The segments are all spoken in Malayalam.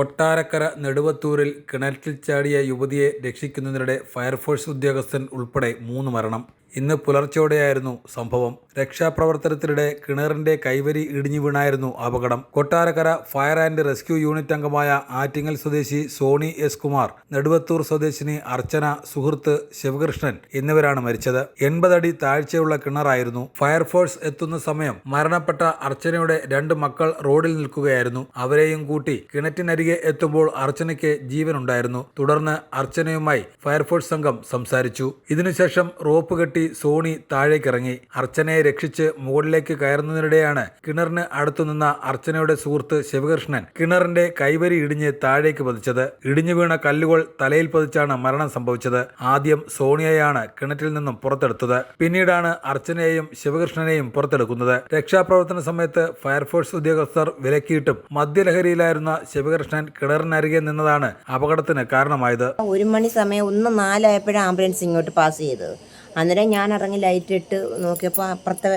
കൊട്ടാരക്കര നെടുവത്തൂരിൽ കിണറ്റിൽ ചാടിയ യുവതിയെ രക്ഷിക്കുന്നതിനിടെ ഫയർഫോഴ്സ് ഉദ്യോഗസ്ഥൻ ഉൾപ്പെടെ മൂന്ന് മരണം. ഇന്ന് പുലർച്ചെയോടെയായിരുന്നു സംഭവം. രക്ഷാപ്രവർത്തനത്തിനിടെ കിണറിന്റെ കൈവരി ഇടിഞ്ഞു വീണായിരുന്നു അപകടം. Kottarakkara fire and rescue unit അംഗമായ ആറ്റിങ്ങൽ സ്വദേശി സോണി എസ് കുമാർ നെടുവത്തൂർ സ്വദേശിനി അർച്ചന സുഹൃത്ത് ശിവകൃഷ്ണൻ എന്നിവരാണ് മരിച്ചത്. എൺപതടി താഴ്ചയുള്ള കിണറായിരുന്നു. ഫയർഫോഴ്സ് എത്തുന്ന സമയം മരണപ്പെട്ട അർച്ചനയുടെ രണ്ട് മക്കൾ റോഡിൽ നിൽക്കുകയായിരുന്നു. അവരെയും കൂട്ടി കിണറ്റിനരികെ എത്തുമ്പോൾ അർച്ചനയ്ക്ക് ജീവനുണ്ടായിരുന്നു. തുടർന്ന് അർച്ചനയുമായി ഫയർഫോഴ്സ് സംഘം സംസാരിച്ചു. ഇതിനുശേഷം റോപ്പ് കെട്ടി സോണി താഴേക്കിറങ്ങി. അർച്ചനയെ രക്ഷിച്ച് മുകളിലേക്ക് കയറുന്നതിനിടെയാണ് കിണറിന് അടുത്തുനിന്ന അർച്ചനയുടെ സുഹൃത്ത് ശിവകൃഷ്ണൻ കിണറിന്റെ കൈവരി ഇടിഞ്ഞ് താഴേക്ക് പതിച്ചത്. ഇടിഞ്ഞു വീണ കല്ലുകൾ തലയിൽ പതിച്ചാണ് മരണം സംഭവിച്ചത്. ആദ്യം സോണിയയാണ് കിണറ്റിൽ നിന്നും പുറത്തെടുത്തത്. പിന്നീടാണ് അർച്ചനയെയും ശിവകൃഷ്ണനെയും പുറത്തെടുക്കുന്നത്. രക്ഷാപ്രവർത്തന സമയത്ത് ഫയർഫോഴ്സ് ഉദ്യോഗസ്ഥർ വിലക്കിയിട്ടും മദ്യലഹരിയിലായിരുന്ന ശിവകൃഷ്ണൻ കിണറിനരികെ നിന്നതാണ് അപകടത്തിന് കാരണമായത്. ഒരു മണി സമയം ഒന്ന് നാലായപ്പോഴാണ് ആംബുലൻസ് ഇങ്ങോട്ട് പാസ് ചെയ്തത്. അന്നേരം ഞാൻ ഇറങ്ങി ലൈറ്റ് ഇട്ട് നോക്കിയപ്പോൾ അപ്പുറത്തെ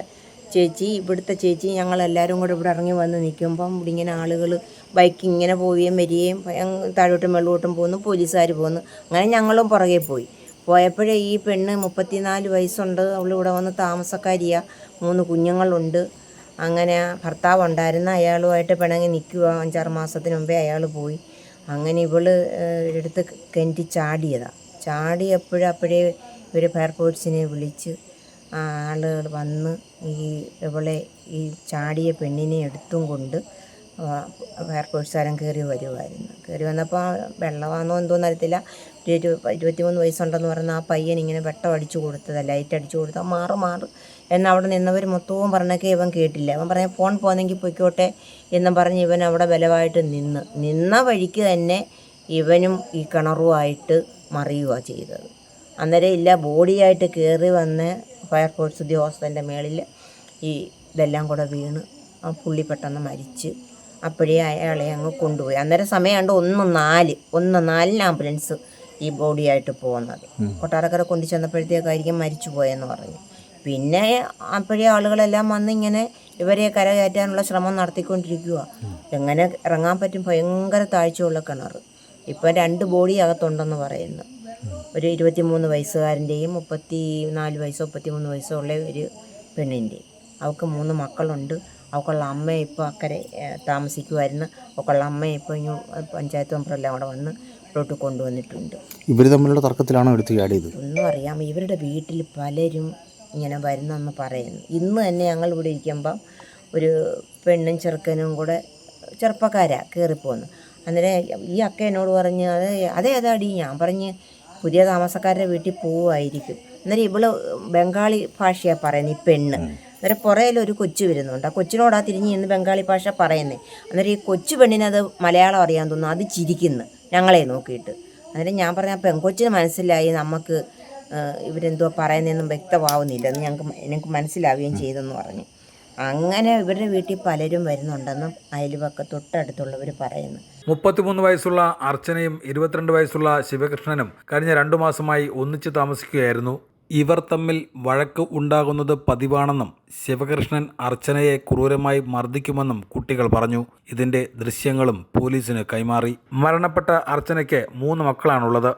ചേച്ചി ഇവിടുത്തെ ചേച്ചി ഞങ്ങളെല്ലാവരും കൂടെ ഇവിടെ ഇറങ്ങി വന്ന് നിൽക്കുമ്പം ഇവിടെ ഇങ്ങനെ ആളുകൾ ബൈക്ക് ഇങ്ങനെ പോവുകയും വരികയും താഴോട്ടും വെള്ളോട്ടും പോകുന്നു പോലീസുകാർ പോകുന്നു. അങ്ങനെ ഞങ്ങളും പുറകെ പോയി. പോയപ്പോഴേ ഈ പെണ്ണ് മുപ്പത്തിനാല് വയസ്സുണ്ട് അവളിവിടെ വന്ന് താമസക്കാരിയാണ് മൂന്ന് കുഞ്ഞുങ്ങളുണ്ട്. അങ്ങനെ ഭർത്താവ് ഉണ്ടായിരുന്ന അയാളുമായിട്ട് പിണങ്ങി നിൽക്കുക അഞ്ചാറ് മാസത്തിന് മുമ്പേ അയാൾ പോയി. അങ്ങനെ ഇവൾ എടുത്ത് കെന്റി ചാടിയതാണ് ചാടിയപ്പോഴും അപ്പോഴേ ഇവർ ഫയർഫോഴ്സിനെ വിളിച്ച് ആളുകൾ വന്ന് ഈ ഇവളെ ഈ ചാടിയ പെണ്ണിനെ എടുത്തും കൊണ്ട് ഫയർഫോഴ്സുകാരൻ കയറി വരുമായിരുന്നു കയറി വന്നപ്പോൾ വെള്ളമാണോ എന്തോന്ന് അറിയത്തില്ല. ഒരു ഇരു ഇരുപത്തിമൂന്ന് വയസ്സുണ്ടെന്ന് പറഞ്ഞ ആ പയ്യൻ ഇങ്ങനെ വെട്ടം അടിച്ചു കൊടുത്തത് ലൈറ്റ് അടിച്ചു കൊടുത്താൽ മാറ് മാറ് എന്ന് അവിടെ നിന്നവർ മൊത്തവും പറഞ്ഞൊക്കെ ഇവൻ കേട്ടില്ല. അവൻ പറഞ്ഞ ഫോൺ പോന്നെങ്കിൽ പൊയ്ക്കോട്ടെ എന്നും പറഞ്ഞ് ഇവൻ അവിടെ ബലമായിട്ട് നിന്ന്. നിന്ന വഴിക്ക് തന്നെ ഇവനും ഈ കിണറുമായിട്ട് മറിയുക ചെയ്തത്. അന്നേരം ഇല്ല ബോഡിയായിട്ട് കയറി വന്ന് ഫയർഫോഴ്സ് ഉദ്യോഗസ്ഥന്റെ മേളിൽ ഈ ഇതെല്ലാം കൂടെ വീണ്. ആ പുള്ളി പെട്ടെന്ന് മരിച്ച്. അപ്പോഴേ അയാളെ അങ്ങ് കൊണ്ടുപോയി. അന്നേരം സമയമുണ്ട് ഒന്ന് നാല് ഒന്ന് നാലിന് ആംബുലൻസ് ഈ ബോഡിയായിട്ട് പോകുന്നത് കൊട്ടാരക്കര കൊണ്ടു ചെന്നപ്പോഴത്തേക്കായിരിക്കും മരിച്ചു പോയെന്ന് പറഞ്ഞു. പിന്നെ അപ്പോഴേ ആളുകളെല്ലാം വന്ന് ഇങ്ങനെ ഇവരെ കരകയറ്റാനുള്ള ശ്രമം നടത്തിക്കൊണ്ടിരിക്കുക എങ്ങനെ ഇറങ്ങാൻ പറ്റും? ഭയങ്കര താഴ്ചയുള്ള കിണർ ഇപ്പം രണ്ട് ബോഡി അകത്തുണ്ടെന്ന് പറയുന്നു. ഒരു ഇരുപത്തിമൂന്ന് വയസ്സുകാരന്റെയും മുപ്പത്തി നാല് വയസ്സോ മുപ്പത്തിമൂന്ന് വയസ്സോ ഉള്ള ഒരു പെണ്ണിന്റെയും അവൾക്ക് മൂന്ന് മക്കളുണ്ട്. അവൾക്കുള്ള അമ്മ ഇപ്പോൾ അക്കരെ താമസിക്കുമായിരുന്നു അവൾക്കുള്ള അമ്മ ഇപ്പോൾ ഇനി പഞ്ചായത്ത് മെമ്പറെല്ലാം അവിടെ വന്ന് ഇവിടോട്ട് കൊണ്ടുവന്നിട്ടുണ്ട്. ഇവർ തമ്മിലുള്ള തർക്കത്തിലാണോ എടുത്ത് ചാടിയത്? ഒന്നും അറിയാം ഇവരുടെ വീട്ടിൽ പലരും ഇങ്ങനെ വരുന്നെന്ന് പറയുന്നു. ഇന്ന് തന്നെ ഞങ്ങൾ ഇവിടെ ഇരിക്കുമ്പം ഒരു പെണ്ണും ചെറുക്കനും കൂടെ ചെറുപ്പക്കാരാണ് കയറിപ്പോന്ന്. അന്നേരം ഈ അക്ക എന്നോട് പറഞ്ഞ് അത് അതേതാടി? ഞാൻ പറഞ്ഞ് പുതിയ താമസക്കാരുടെ വീട്ടിൽ പോവുമായിരിക്കും. അന്നേരം ഇവൾ ബംഗാളി ഭാഷയാണ് പറയുന്നത് ഈ പെണ്ണ്. അന്നേരം പുറയിൽ ഒരു കൊച്ചു വരുന്നുണ്ട്. ആ കൊച്ചിനോടാ തിരിഞ്ഞ് ഇന്ന് ബംഗാളി ഭാഷ പറയുന്നത് അന്നേരം ഈ കൊച്ചു പെണ്ണിനത് മലയാളം അറിയാൻ തോന്നുന്നു. അത് ചിരിക്കുന്നു ഞങ്ങളെ നോക്കിയിട്ട്. അന്നേരം ഞാൻ പറഞ്ഞ പെങ്കൊച്ചിന് മനസ്സിലായി നമുക്ക് ഇവരെന്തോ പറയുന്നതെന്നും വ്യക്തമാവുന്നില്ല. എന്ന് ഞങ്ങൾക്ക് എനിക്ക് മനസ്സിലാവുകയും ചെയ്തെന്ന് പറഞ്ഞു. അങ്ങനെ ഇവരുടെ വീട്ടിൽ പലരും വരുന്നുണ്ടെന്നും അയൽവക്ക തൊട്ടടുത്തുള്ളവർ പറയുന്നു. മുപ്പത്തിമൂന്ന് വയസ്സുള്ള അർച്ചനയും ഇരുപത്തിരണ്ട് വയസ്സുള്ള ശിവകൃഷ്ണനും കഴിഞ്ഞ രണ്ടു മാസമായി ഒന്നിച്ച് താമസിക്കുകയായിരുന്നു. ഇവർ തമ്മിൽ വഴക്ക് ഉണ്ടാകുന്നത് പതിവാണെന്നും ശിവകൃഷ്ണൻ അർച്ചനയെ ക്രൂരമായി മർദ്ദിക്കുമെന്നും കുട്ടികൾ പറഞ്ഞു. ഇതിന്റെ ദൃശ്യങ്ങളും പോലീസിന് കൈമാറി. മരണപ്പെട്ട അർച്ചനയ്ക്ക് മൂന്ന് മക്കളാണുള്ളത്.